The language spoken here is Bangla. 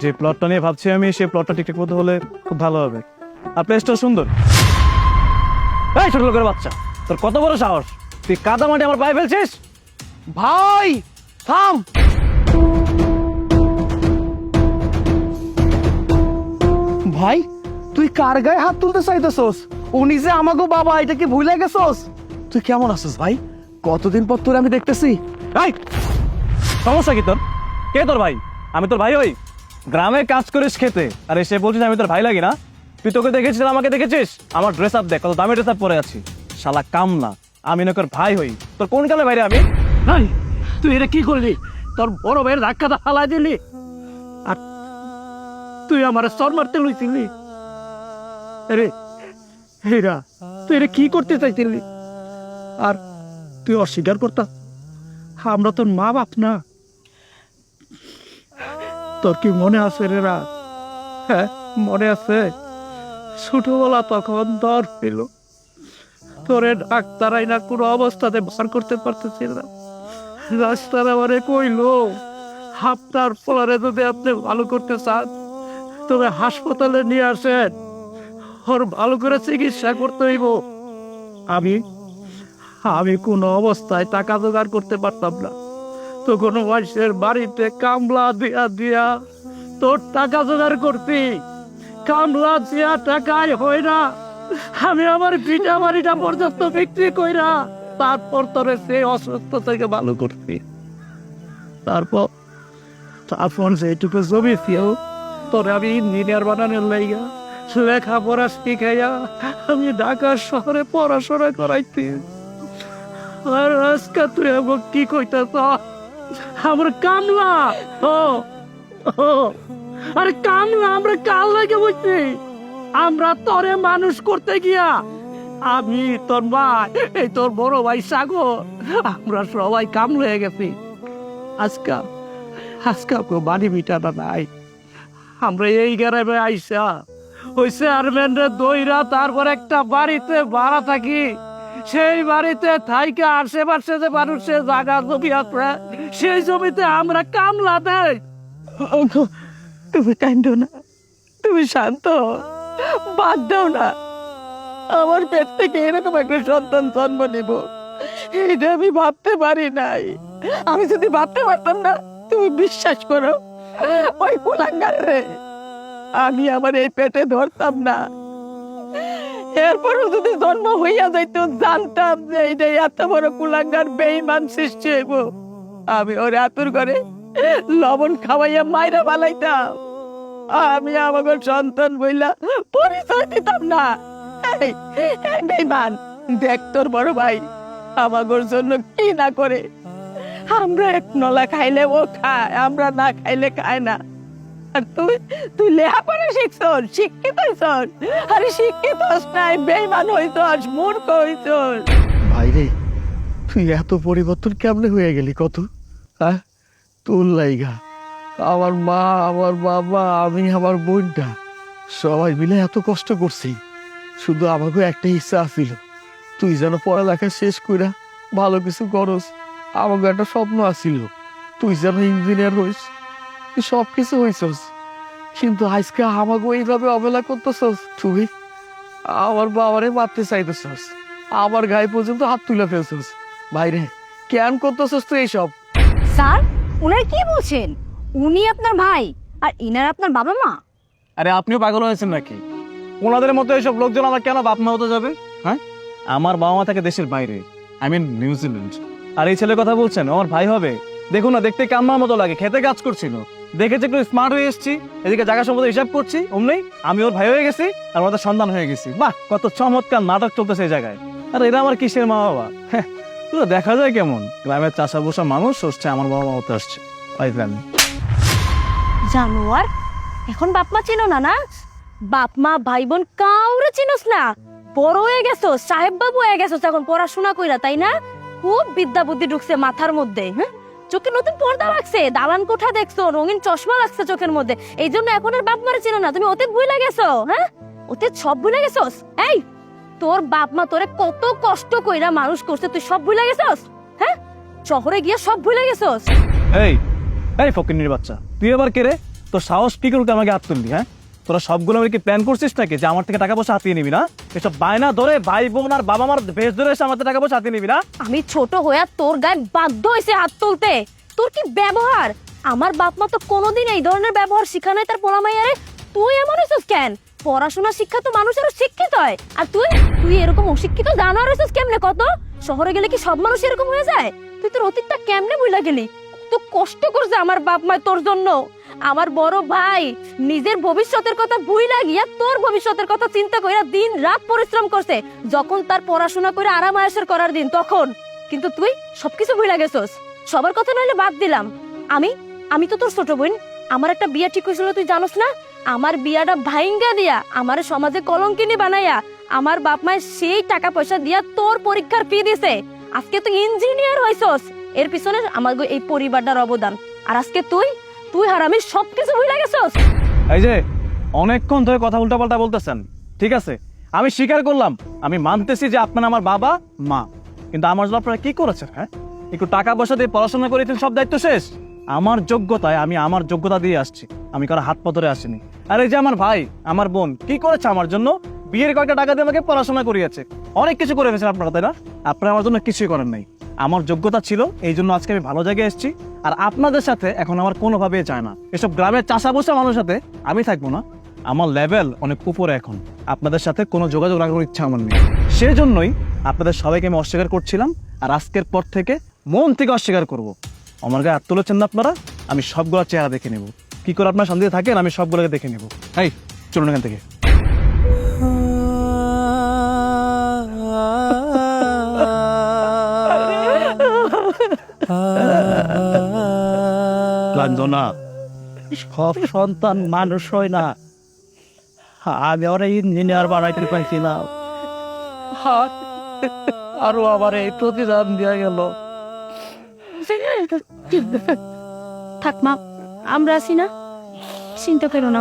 যে প্লটটা নিয়ে ভাবছি আমি সেই প্লটটা ঠিকঠাক মতো হলে খুব ভালো হবে। আর প্লেসটা সুন্দর। এই ছোট লোকের বাচ্চা তোর কত বড় সাহস? তুই কাদা মাটি আমার পায়ে ফেলছিস? ভাই থাম। ভাই তুই কার গায়ে হাত তুলতে চাইতেছস? উনি যে আমাগো বাবা এটা কি ভুলে গেছস? তুই কেমন আছিস ভাই? কতদিন পর তোর আমি দেখতেছি? এই! সমস্যা কি তোর? কে তোর ভাই? আমি তোর ভাই হই? গ্রামে কাজ করিস খেতে। আর এসে বলছিস আমি তোর ভাই লাগি না? তুই তোকে দেখেছিস আমাকে দেখেছিস? আমার ড্রেস আপ দেখ, কত দামি ড্রেস আপ পরে আছি। শালা কাম না আমি নকর ভাই হই। তোর কোন কালে বাইরে আমি? নাই, তুই এটা কি করলি? তোর বড় ভাইয়ের ধাক্কাটা হালাই দিলি? আর তুই আমার সর মারতে লইছিলি? আরে, হেরা, তুই এটা কি করতে চাইছিলি? আর তুই অস্বীকার করতা, আমরা তোর মা বাপ না। তোর কি মনে আছে রে রাত হ্যাঁ মনে আছে। ছোটবেলা তখন দর পেল তোরে ডাক্তারাই না কোনো অবস্থাতে বার করতে পারতেছিল না। রাস্তার আমারে কইলো, আপনার পরে যদি আপনি ভালো করতে চান তবে হাসপাতালে নিয়ে আসেন। ওর ভালো করে চিকিৎসা করতে হইব। আমি আমি কোনো অবস্থায় টাকা জোগাড় করতে পারতাম না। তো কোনো মানুষের বাড়িতে কামলা দিয়া দিয়া তোর টাকা জোগাড় করতি কামলা দিয়া টাকায় হয় না। আমি আমার ভিটা বাড়িটা পর্যন্ত বিক্রি কইরা তারপর তোরে সে অসুস্থ থেকে ভালো করছি। তারপর তারপর যেটুকু জমি ছিল তোরে আমি ইঞ্জিনিয়ার বানানোর লাইগা লেখাপড়া শিখাইয়া আমি ঢাকা শহরে পড়াশোনা করাইছি। আর আজকে তুই কি কইতাছ? আমার কামলা ও আরে কামলা আমরা কাল লাগে বুঝছি আমরা তোরে মানুষ করতে গিয়া। আমি তোর মা এই তোর বড় ভাই সাগর। আমরা সবাই কাম হয়ে গেছি। আজকা আজকা কেউ বাড়ি মিটানা নাই। আমরা এই গ্রামে আইসা। ওই চেয়ারম্যানরে দইরা তারপর একটা বাড়িতে ভাড়া থাকি। সেই বাড়িতে থাইকে আশেপাশে যে মানুষের জায়গা জমি আছে, সেই জমিতে আমরা কামলা দেয় তুমি কান্দো না, তুমি শান্ত। বাদ দাও না। আমার পেট থেকে এরকম একটা সন্তান জন্ম নেব? এটা আমি ভাবতে পারি নাই। আমি যদি ভাবতে পারতাম না, তুমি বিশ্বাস করো, ওই রে, আমি আমার এই পেটে ধরতাম না। এরপরও যদি জন্ম হইয়া যাইতো, জানতাম যে এইটা এত বড় কুলাঙ্গার বেইমান সৃষ্টি হইব। আমি ওর আতুর করে লবণ খাওয়াইয়া মাইরা বালাইতাম আমি আমাকে সন্তান বইলা পরিচয় দিতাম না। বেইমান দেখ তোর বড় ভাই, আমাগোর জন্য কি না করে। আমরা এক নলা খাইলে ও খায়, আমরা না খাইলে খায় না। আর তুই তুই লেখাপড়া শিখছস? শিক্ষিত হইছস? আরে শিক্ষিত হস নাই হইছস, মূর্খ হইছস। ভাই রে, তুই এত পরিবর্তন কেমনে হয়ে গেলি কত? হ্যাঁ? তোর লাইগা, আমার মা, আমার বাবা, আমি, আমার বোনটা, সবাই মিলে এত কষ্ট করছি। শুধু আমাকে একটা ইচ্ছা আছিল, তুই যেন পড়ালেখা শেষ কইরা ভালো কিছু করস। আমাকে একটা স্বপ্ন আছিল, তুই যেন ইঞ্জিনিয়ার হইস। তুই সব কিছু হইছস। কিন্তু আজকে আমাকে এইভাবে অবহেলা করতেছস তুই আমার বাবারে মারতে চাইতেছস। আমার গায়ে পর্যন্ত হাত তুলে ফেলছিস। বাইরে কেন করতেছিস তুই এইসব? স্যার ওনার কি বলছেন? উনি আপনার ভাই আর ইনার আপনার বাবা মা? আরে আপনিও পাগল হয়েছেন নাকি? ওনাদের মতো এইসব লোকজন আমার কেন বাপ মা হতে যাবে? হ্যাঁ? আমার বাবা মা থাকে দেশের বাইরে আই মিন নিউজিল্যান্ড। আর এই ছেলের কথা বলছেন আমার ভাই হবে। দেখুন না দেখতে কাম্মার মতো লাগে খেতে কাজ করছিল। দেখেছি একটু স্মার্ট হয়ে এসেছি। এদিকে জায়গা সম্পত্তি হিসাব করছি, অমনি আমি ওর ভাই হয়ে গেছি আর ওদের সন্তান হয়ে গেছি। বাহ, কত চমৎকার নাটক চলতেছে এই জায়গায়। আর এরা আমার কিসের মা বাবা হ্যাঁ দেখা যায় কেমন? গ্রামের চাষা বসা মানুষ হচ্ছে আমার বাবা মা হতে আসছে। পাইলাম জানোয়ার, এখন বাপ মা চিনো না না? বাপ মা ভাই বোন কাউরে চিনোস না। বড় হয়ে গেছো সাহেব বাবু হয়ে গেছো এখন পড়াশোনা কইরা, তাই না? খুব বিদ্যা বুদ্ধি ঢুকছে মাথার মধ্যে হ্যাঁ? চোখে নতুন পর্দা লাগছে, দালান কোঠা দেখছ, রঙিন চশমা লাগছে চোখের মধ্যে। এই জন্য এখন আর বাপ মারে চিনো না, তুমি অতীত ভুলে গেছো হ্যাঁ? ওতে সব ভুলে গেছোস? এই, তোর বাপ মা তোরে কত কষ্ট কইরা মানুষ করছে, তুই সব ভুলে গেছোস? হ্যাঁ? শহরে গিয়ে সব ভুলে গেছোস? এই এই ফকিন্নির বাচ্চা, তুই এবার কে রে? তোর সাহস কি করে আমাকে হাত তুললি হ্যাঁ? তোরা সবগুলো আমি কি প্ল্যান করছিস নাকি? যে আমার থেকে টাকা পয়সা হাতিয়ে নিবি না? এসব বায়না ধরে ভাই বোন আর বাবা মার বেশ ধরে এসে আমার টাকা পয়সা হাতিয়ে নিবি না? আমি ছোট হয়ে তোর গায়ে বাধ্য হয়েছে হাত তুলতে। তোর কি ব্যবহার? আমার বাপ মা তো কোনোদিন এই ধরনের ব্যবহার শিখা নাই তার পোলামাইয়ারে। তুই এমন হয়েছিস কেন? পড়াশোনা শিক্ষা তো মানুষেরও শিক্ষিত হয়। আর তুই তুই এরকম অশিক্ষিত জানোয়ার হয়েছিস কেমনে কত? শহরে গেলে কি সব মানুষ এরকম হয়ে যায়? তুই তোর অতীতটা কেমনে ভুলা গেলি? কষ্ট করছে আমার বাপ মা তোর জন্য। আমার বড় ভাই নিজের ভবিষ্যতের কথা ভুইলা গিয়া তোর ভবিষ্যতের কথা চিন্তা কইরা দিন রাত পরিশ্রম করছে, যখন তার পড়াশোনা করে আরাম আয়েশের করার দিন, তখন। কিন্তু তুই সবকিছু ভুলে গেছস। সবার কথা নইলে বাদ দিলাম। আমি আমি তো তোর ছোট বোন। আমার একটা বিয়া ঠিক হয়েছিল, তুই জানোস না? আমার বিয়াটা ভাইঙ্গা দিয়া আমার সমাজে কলঙ্কিনী বানাইয়া আমার বাপ মায়ের সেই টাকা পয়সা দিয়া তোর পরীক্ষার ফি দিছে। আজকে তুই ইঞ্জিনিয়ার হইছস। এর পিছনে আমার এই পরিবারটার অবদান। আর আজকে তুই তুই হারামি সবকিছু ভুলে গেছস। এই যে, অনেকক্ষণ ধরে কথা উল্টাপাল্টা বলতেছেন, ঠিক আছে? আমি স্বীকার করলাম, আমি মানতেছি যে আপনারা আমার বাবা, মা। কিন্তু আমার জন্য আপনারা কি করেছেন হ্যাঁ? একটু টাকা পয়সা দিয়ে পড়াশোনা করেছেন সব দায়িত্ব শেষ? আমার যোগ্যতায় আমি আমার যোগ্যতা দিয়ে আসছি, আমি কারও হাত পা ধরে আসিনি। আর এই যে আমার ভাই, আমার বোন, কি করেছে আমার জন্য? বিয়ের কয়েকটা টাকা দিয়ে আমাকে পড়াশোনা করিয়েছে। অনেক কিছু করে ফেলেছেন আপনারা, তাই না? আপনারা আমার জন্য কিছুই করেন নাই। আমার যোগ্যতা ছিল, এই জন্য আজকে আমি ভালো জায়গায় এসেছি। আর আপনাদের সাথে এখন আমার কোনোভাবে যায় না। এসব গ্রামের চাষা বসা মানুষের সাথে আমি থাকব না। আমার লেভেল অনেক উপরে এখন। আপনাদের সাথে কোনো যোগাযোগ রাখার ইচ্ছা আমার নেই। সেই জন্যই আপনাদের সবাইকে আমি অস্বীকার করছিলাম, আর আজকের পর থেকে মন থেকে অস্বীকার করব। আমার গায়ে হাত তুলেছেন না আপনারা? আমি সবগুলো চেহারা দেখে নেব। কি করে আপনার শান্তিতে থাকেন? আমি সবগুলোকে দেখে নেব। এই, চলুন এখান থেকে। লাঞ্জনা সব সন্তান মানুষ হয় না। আমি ওরা ইঞ্জিনিয়ার বানাইতে পাইছিলাম। আর আরও আবার এই প্রতিদান দেওয়া গেল। থাক মা, আমরা আছি না। চিন্তা করো না।